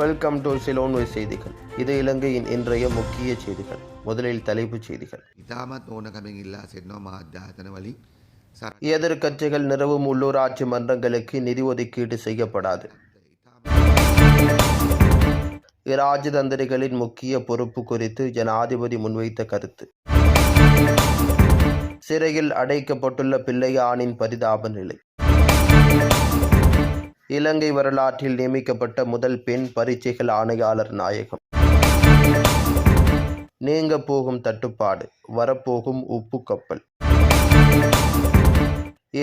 Welcome to சிலோன்வை செய்திகள். இது இலங்கையின் இன்றைய முக்கிய செய்திகள். முதலில் தலைப்புச் செய்திகள். எதிர்கட்சிகள் நிறவும் உள்ளூராட்சி மன்றங்களுக்கு நிதி ஒதுக்கீடு செய்யப்படாது. இராஜதந்திரிகளின் முக்கிய பொறுப்பு குறித்து ஜனாதிபதி முன்வைத்த கருத்து. சிறையில் அடைக்கப்பட்டுள்ள பிள்ளையானின் பரிதாப நிலை. இலங்கை வரலாற்றில் நியமிக்கப்பட்ட முதல் பெண் பரீட்சைகள் ஆணையாளர் நாயகம். நீங்க போகும் தட்டுப்பாடு வரப்போகும் உப்பு கப்பல்.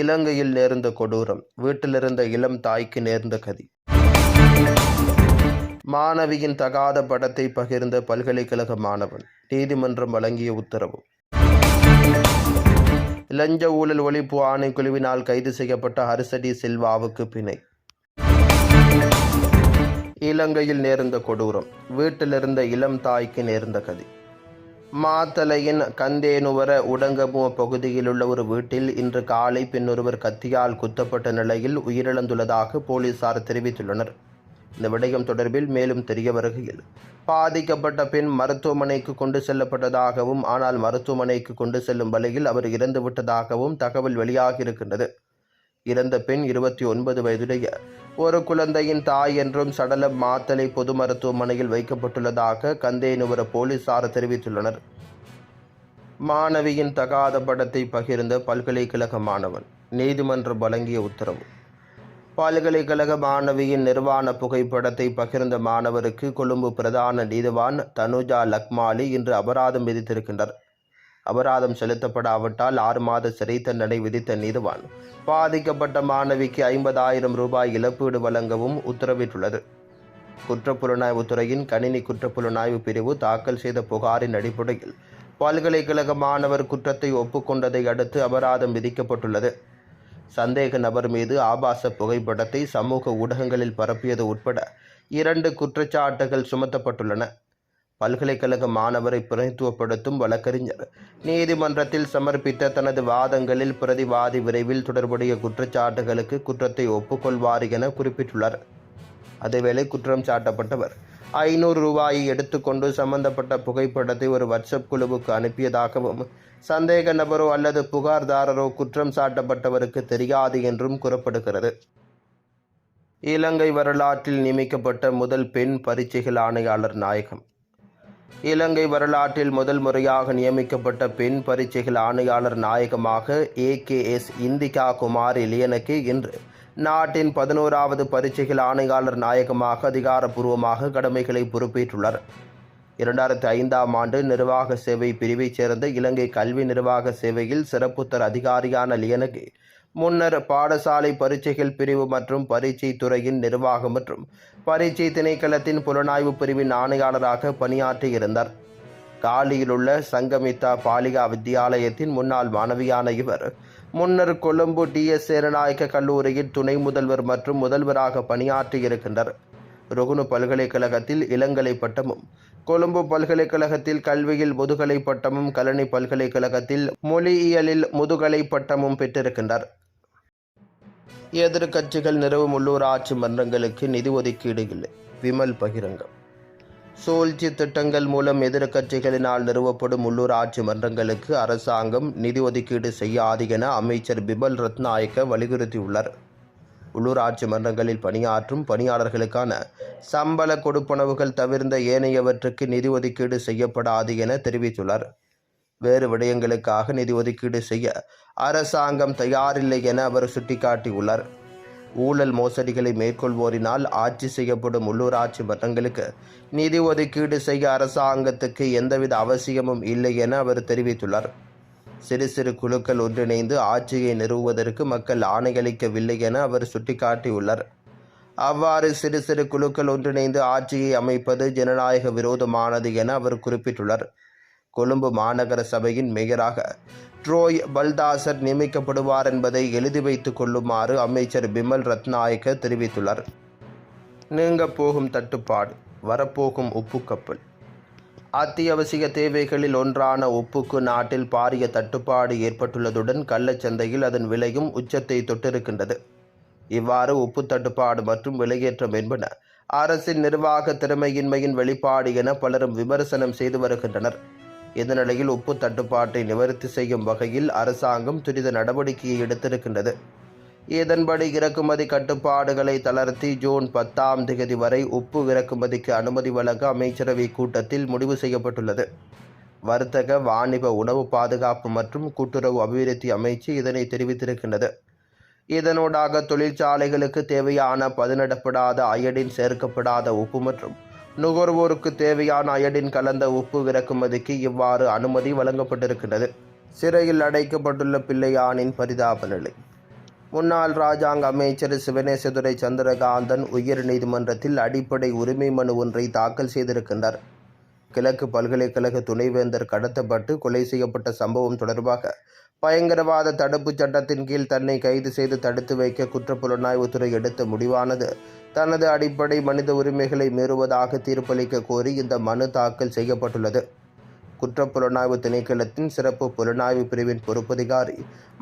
இலங்கையில் நேர்ந்த கொடூரம் வீட்டிலிருந்த இளம் தாய்க்கு நேர்ந்த கதி. மாணவியின் தகாத படத்தை பகிர்ந்த பல்கலைக்கழக மாணவன் நீதிமன்றம் வழங்கிய உத்தரவு. லஞ்ச ஊழல் ஒழிப்பு ஆணைக்குழுவினால் கைது செய்யப்பட்ட ஹரிசடி சில்வாவுக்கு பிணை. இலங்கையில் நேர்ந்த கொடூரம் வீட்டிலிருந்த இளம் தாய்க்கு நேர்ந்த கதி. மாத்தலையின் கந்தேனுவர உடங்கமுவ பகுதியில் உள்ள ஒரு வீட்டில் இன்று காலை பின்னொருவர் கத்தியால் குத்தப்பட்ட நிலையில் உயிரிழந்துள்ளதாக போலீசார் தெரிவித்துள்ளனர். இந்த விடயம் தொடர்பில் மேலும் தெரிய வருகையில் பாதிக்கப்பட்ட பெண் மருத்துவமனைக்கு கொண்டு செல்லப்பட்டதாகவும் ஆனால் மருத்துவமனைக்கு கொண்டு செல்லும் வழியில் அவர் இறந்துவிட்டதாகவும் தகவல் வெளியாகியிருக்கின்றது. இறந்த பெண் இருபத்தி ஒன்பது வயதுடைய ஒரு குழந்தையின் தாய் என்றும் சடலம் மாத்தலை பொது மருத்துவமனையில் வைக்கப்பட்டுள்ளதாக கந்தேனுவர போலீசார் தெரிவித்துள்ளனர். மாணவியின் தகாத படத்தை பகிர்ந்த பல்கலைக்கழக மாணவன் நீதிமன்றம் வழங்கிய உத்தரவு. பல்கலைக்கழக மாணவியின் நிர்வாண புகைப்படத்தை பகிர்ந்த மாணவருக்கு கொழும்பு பிரதான நீதிவான் தனுஜா லக்மாலி இன்று அபராதம் விதித்திருக்கின்றார். அபராதம் செலுத்தப்படாவிட்டால் ஆறு மாத சிறை தண்டனை விதித்த நீதிவான். பாதிக்கப்பட்ட மாணவிக்கு ஐம்பதாயிரம் ரூபாய் இழப்பீடு வழங்கவும் உத்தரவிட்டுள்ளது. குற்றப்புலனாய்வு துறையின் கணினி குற்றப்புலனாய்வு பிரிவு தாக்கல் செய்த புகாரின் அடிப்படையில் பல்கலைக்கழக மாணவர் குற்றத்தை ஒப்புக்கொண்டதை அடுத்து அபராதம் விதிக்கப்பட்டுள்ளது. சந்தேக நபர் மீது ஆபாச புகைப்படத்தை சமூக ஊடகங்களில் பரப்பியது உட்பட இரண்டு குற்றச்சாட்டுகள் சுமத்தப்பட்டுள்ளன. பல்கலைக்கழக மாணவரை பிரதித்துவப்படுத்தும் வழக்கறிஞர். நீதிமன்றத்தில் சமர்ப்பித்த தனது வாதங்களில் பிரதிவாதி விரைவில் தொடர்புடைய குற்றச்சாட்டுகளுக்கு குற்றத்தை ஒப்புக்கொள்வார் என குறிப்பிட்டுள்ளார். அதேவேளை குற்றம் சாட்டப்பட்டவர். ஐநூறு ரூபாயை எடுத்துக்கொண்டு சம்பந்தப்பட்ட புகைப்படத்தை ஒரு வாட்ஸ்அப் குழுவுக்கு அனுப்பியதாகவும் சந்தேக நபரோ அல்லது புகார்தாரரோ குற்றம் சாட்டப்பட்டவருக்கு தெரியாது என்றும் கூறப்படுகிறது. இலங்கை வரலாற்றில் நியமிக்கப்பட்ட முதல் பெண் பரீட்சைகள் ஆணையாளர் நாயகம். இலங்கை வரலாற்றில் முதல் முறையாக நியமிக்கப்பட்ட பெண் பரீட்சைகள் ஆணையாளர் நாயகமாக ஏகேஎஸ் இந்திகா குமாரி லியனுக்கு இன்று நாட்டின் பதினோராவது பரீட்சைகள் ஆணையாளர் நாயகமாக அதிகாரப்பூர்வமாக கடமைகளை பொறுப்பேற்றுள்ளார். இரண்டாயிரத்தி ஐந்தாம் ஆண்டு நிர்வாக சேவை பிரிவைச் சேர்ந்த இலங்கை கல்வி நிர்வாக சேவையில் சிறப்புத்தர் அதிகாரியான லியனுக்கு முன்னர் பாடசாலை பரீட்சைகள் பிரிவு மற்றும் பரீட்சை துறையின் நிர்வாகம் மற்றும் பரீட்சை திணைக்களத்தின் புலனாய்வு பிரிவின் ஆணையாளராக பணியாற்றியிருந்தார். காலியிலுள்ள சங்கமித்தா பாலிகா வித்தியாலயத்தின் முன்னாள் மாணவியான இவர் முன்னர் கொழும்பு டிஎஸ் சேரநாயக்க கல்லூரியில் துணை முதல்வர் மற்றும் முதல்வராக பணியாற்றியிருக்கின்றார். ருகுணு பல்கலைக்கழகத்தில் இளங்கலை பட்டமும் கொழும்பு பல்கலைக்கழகத்தில் கல்வியில் முதுகலை பட்டமும் கலனி பல்கலைக்கழகத்தில் மொழியியலில் முதுகலை பட்டமும் பெற்றிருக்கின்றார். எதிர்க்கட்சிகள் நிறுவும் உள்ளூராட்சி மன்றங்களுக்கு நிதி ஒதுக்கீடு இல்லை. விமல் பகிரங்கம். சூழ்ச்சி திட்டங்கள் மூலம் எதிர்கட்சிகளினால் நிறுவப்படும் உள்ளூராட்சி மன்றங்களுக்கு அரசாங்கம் நிதி ஒதுக்கீடு செய்யாது என அமைச்சர் பிமல் ரத்நாயக்க வலியுறுத்தியுள்ளார். உள்ளூராட்சி மன்றங்களில் பணியாற்றும் பணியாளர்களுக்கான சம்பள கொடுப்பனவுகள் தவிர்ந்த ஏனையவற்றுக்கு நிதி ஒதுக்கீடு செய்யப்படாது என தெரிவித்துள்ளார். வேறு விடயங்களுக்காக நிதி ஒதுக்கீடு செய்ய அரசாங்கம் தயாரில்லை என அவர் சுட்டிக்காட்டியுள்ளார். ஊழல் மோசடிகளை மேற்கொள்வோரினால் ஆட்சி செய்யப்படும் உள்ளூராட்சி மன்றங்களுக்கு நிதி ஒதுக்கீடு செய்ய அரசாங்கத்துக்கு எந்தவித அவசியமும் இல்லை என அவர் தெரிவித்துள்ளார். சிறு சிறு குழுக்கள் ஒன்றிணைந்து ஆட்சியை நிறுவுவதற்கு மக்கள் ஆணையளிக்கவில்லை என அவர் சுட்டிக்காட்டியுள்ளார். அவ்வாறு சிறு சிறு குழுக்கள் ஒன்றிணைந்து ஆட்சியை அமைப்பது ஜனநாயக விரோதமானது என அவர் குறிப்பிட்டுள்ளார். கொழும்பு மாநகர சபையின் மேயராக ட்ரோய் பல்தாசர் நியமிக்கப்படுவார் என்பதை எழுதி வைத்துக் கொள்ளுமாறு அமைச்சர் பிமல் ரத்நாயக்க தெரிவித்துள்ளார். நீங்க போகும் தட்டுப்பாடு வரப்போகும் உப்பு கப்பல். அத்தியாவசிய தேவைகளில் ஒன்றான உப்புக்கு நாட்டில் பாரிய தட்டுப்பாடு ஏற்பட்டுள்ளதுடன் கள்ளச்சந்தையில் அதன் விலையும் உச்சத்தை தொட்டிருக்கின்றது. இவ்வாறு உப்பு தட்டுப்பாடு மற்றும் விலையேற்றம் என்பன அரசின் நிர்வாக திறமையின்மையின் வெளிப்பாடு என பலரும் விமர்சனம் செய்து வருகின்றனர். இந்த நிலையில் உப்பு தட்டுப்பாட்டை நிவர்த்தி செய்யும் வகையில் அரசாங்கம் துரித நடவடிக்கையை எடுத்திருக்கின்றது. இதன்படி இறக்குமதி கட்டுப்பாடுகளை தளர்த்தி ஜூன் பத்தாம் தேதி வரை உப்பு இறக்குமதிக்கு அனுமதி வழங்க அமைச்சரவை கூட்டத்தில் முடிவு செய்யப்பட்டுள்ளது. வர்த்தக வாணிப உணவு பாதுகாப்பு மற்றும் கூட்டுறவு அபிவிருத்தி அமைச்சு இதனை தெரிவித்திருக்கின்றது. இதனூடாக தொழிற்சாலைகளுக்கு தேவையான பதனிடப்படாத அயடின் சேர்க்கப்படாத உப்பு மற்றும் நுகர்வோருக்கு தேவையான அயடின் கலந்த உப்பு இறக்குமதிக்கு இவ்வாறு அனுமதி வழங்கப்பட்டிருக்கின்றது. சிறையில் அடைக்கப்பட்டுள்ள பிள்ளையானின் பரிதாப நிலை. முன்னாள் ராஜாங்க அமைச்சர் சிவனேசதுரை சந்திரகாந்தன் உயர் நீதிமன்றத்தில் அடிப்படை உரிமை மனு ஒன்றை தாக்கல் செய்திருக்கின்றார். கிழக்கு பல்கலைக்கழக துணைவேந்தர் கடத்தப்பட்டு கொலை செய்யப்பட்ட சம்பவம் தொடர்பாக பயங்கரவாத தடுப்புச் சட்டத்தின் கீழ் தன்னை கைது செய்து தடுத்து வைக்க குற்றப்புலனாய்வுத்துறை எடுத்த முடிவானது. தனது அடிப்படை மனித உரிமைகளை மீறுவதாக தீர்ப்பளிக்க கோரி இந்த மனு தாக்கல் செய்யப்பட்டுள்ளது. குற்றப்புலனாய்வு திணைக்களத்தின் சிறப்பு புலனாய்வு பிரிவின் பொறுப்பதிகாரி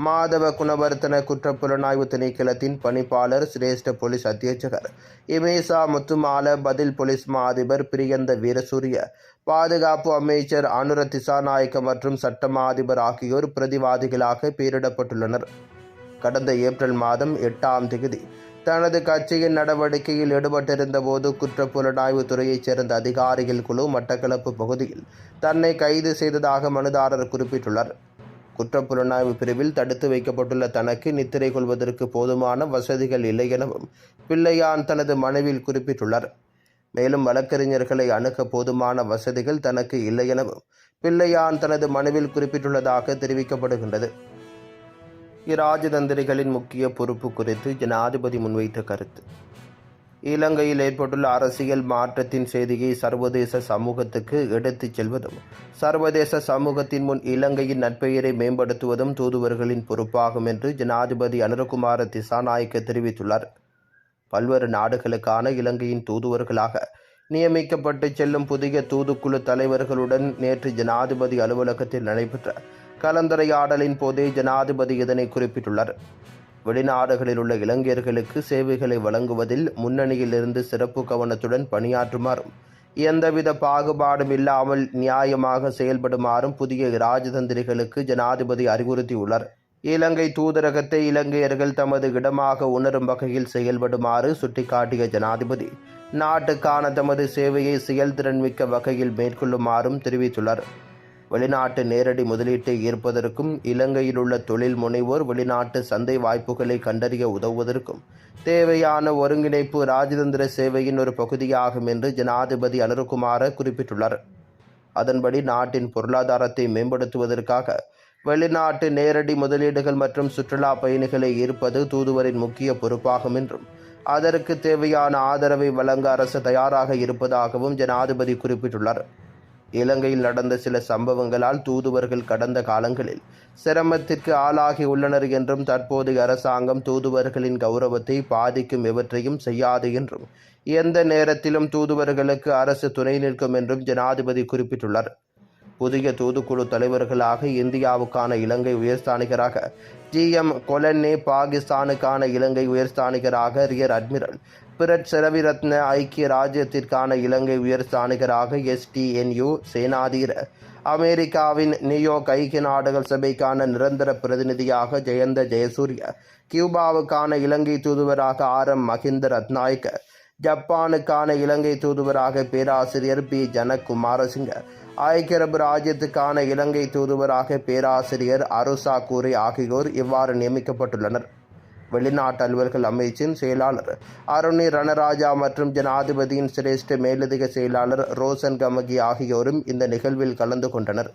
மாதவ குணவர்த்தன குற்றப்புலனாய்வு திணைக்களத்தின் பணிப்பாளர் சிரேஷ்ட போலீஸ் அத்தியட்சகர் இமேசா முத்துமால பதில் போலீஸ் மா அதிபர் பிரியந்த வீரசூரிய பாதுகாப்பு அமைச்சர் அனுர திசாநாயக்க மற்றும் சட்டமா அதிபர் ஆகியோர் பிரதிவாதிகளாக பெயரிடப்பட்டுள்ளனர். கடந்த ஏப்ரல் மாதம் எட்டாம் தேதி தனது கட்சியின் நடவடிக்கையில் ஈடுபட்டிருந்த போது குற்றப்புலனாய்வு துறையைச் சேர்ந்த அதிகாரிகள் குழு மட்டக்களப்பு பகுதியில் தன்னை கைது செய்ததாக மனுதாரர் குறிப்பிட்டுள்ளார். குற்றப்புலனாய்வு பிரிவில் தடுத்து வைக்கப்பட்டுள்ள தனக்கு நித்திரை கொள்வதற்கு போதுமான வசதிகள் இல்லை எனவும் பிள்ளையான் தனது மனுவில் குறிப்பிட்டுள்ளார். மேலும் வழக்கறிஞர்களை அணுக போதுமான வசதிகள் தனக்கு இல்லை எனவும் பிள்ளையான் தனது மனுவில் குறிப்பிட்டுள்ளதாக தெரிவிக்கப்படுகின்றது. இராஜதந்திரிகளின் முக்கிய பொறுப்பு குறித்து ஜனாதிபதி முன்வைத்த கருத்து. இலங்கையில் ஏற்பட்டுள்ள அரசியல் மாற்றத்தின் செய்தியை சர்வதேச சமூகத்துக்கு எடுத்துச் செல்வதும் சர்வதேச சமூகத்தின் முன் இலங்கையின் நற்பெயரை மேம்படுத்துவதும் தூதுவர்களின் பொறுப்பாகும் என்று ஜனாதிபதி அனுரகுமார திசாநாயக்க தெரிவித்துள்ளார். பல்வேறு நாடுகளுக்கான இலங்கையின் தூதுவர்களாக நியமிக்கப்பட்டு செல்லும் புதிய தூதுக்குழு தலைவர்களுடன் நேற்று ஜனாதிபதி அலுவலகத்தில் நடைபெற்ற கலந்துரையாடலின் போதே ஜனாதிபதி இதனை குறிப்பிட்டுள்ளார். வெளிநாடுகளில் உள்ள இளைஞர்களுக்கு சேவைகளை வழங்குவதில் முன்னணியில் இருந்து சிறப்பு கவனத்துடன் பணியாற்றுமாறும் எந்தவித பாகுபாடும் இல்லாமல் நியாயமாக செயல்படுமாறும் புதிய ராஜதந்திரிகளுக்கு ஜனாதிபதி அறிவுறுத்தியுள்ளார். இலங்கை தூதரகத்தை இலங்கையர்கள் தமது இடமாக உணரும் வகையில் செயல்படுமாறு சுட்டிக்காட்டிய ஜனாதிபதி நாட்டுக்கான தமது சேவையை செயல்திறன் மிக்க வகையில் மேற்கொள்ளுமாறும் தெரிவித்துள்ளார். வெளிநாட்டு நேரடி முதலீட்டை ஈர்ப்பதற்கும் இலங்கையில் உள்ள தொழில் முனைவோர் வெளிநாட்டு சந்தை வாய்ப்புகளை கண்டறிய உதவுவதற்கும் தேவையான ஒருங்கிணைப்பு ராஜதந்திர சேவையின் ஒரு பகுதியாகும் என்று ஜனாதிபதி அனுருகுமார குறிப்பிட்டுள்ளார். அதன்படி நாட்டின் பொருளாதாரத்தை மேம்படுத்துவதற்காக வெளிநாட்டு நேரடி முதலீடுகள் மற்றும் சுற்றுலா பயணிகளை ஈர்ப்பது தூதுவரின் முக்கிய பொறுப்பாகும் என்றும் அதற்கு தேவையான ஆதரவை வழங்க அரசு தயாராக இருப்பதாகவும் ஜனாதிபதி குறிப்பிட்டுள்ளார். இலங்கையில் நடந்த சில சம்பவங்களால் தூதுவர்கள் கடந்த காலங்களில் சிரமத்திற்கு ஆளாகி உள்ளனர் என்றும் தற்போதைய அரசாங்கம் தூதுவர்களின் கௌரவத்தை பாதிக்கும் எவற்றையும் செய்யாது என்றும் எந்த நேரத்திலும் தூதுவர்களுக்கு அரசு துணை நிற்கும் என்றும் ஜனாதிபதி குறிப்பிட்டுள்ளார். புதிய தூதுக்குழு தலைவர்களாக இந்தியாவுக்கான இலங்கை உயர்ஸ்தானிகராக டி எம் கொலன்னே பாகிஸ்தானுக்கான இலங்கை உயர்ஸ்தானிகராக ரியர் அட்மிரல் பிரட் செலவிரத்ன ஐக்கிய ராஜ்யத்திற்கான இலங்கை உயர்ஸ்தானிகராக எஸ்டிஎன்யு சேனாதீர அமெரிக்காவின் நியூயோர்க் ஐக்கிய நாடுகள் சபைக்கான நிரந்தர பிரதிநிதியாக ஜெயந்த ஜெயசூரிய கியூபாவுக்கான இலங்கை தூதுவராக ஆர் எம் மஹிந்த ரத்நாயக்க ஜப்பானுக்கான இலங்கை தூதுவராக பேராசிரியர் பி. ஜனக் ஐக்கியரபு ராஜ்யத்துக்கான இலங்கை தூதுவராக பேராசிரியர் அருசா கூரை ஆகியோர் இவ்வாறு நியமிக்கப்பட்டுள்ளனர். வெளிநாட்டு அலுவல்கள் அமைச்சின் செயலாளர் அருணி ரணராஜா மற்றும் ஜனாதிபதியின் சிரேஷ்ட மேலதிக செயலாளர் ரோசன் கமகி ஆகியோரும் இந்த நிகழ்வில் கலந்து கொண்டனர்.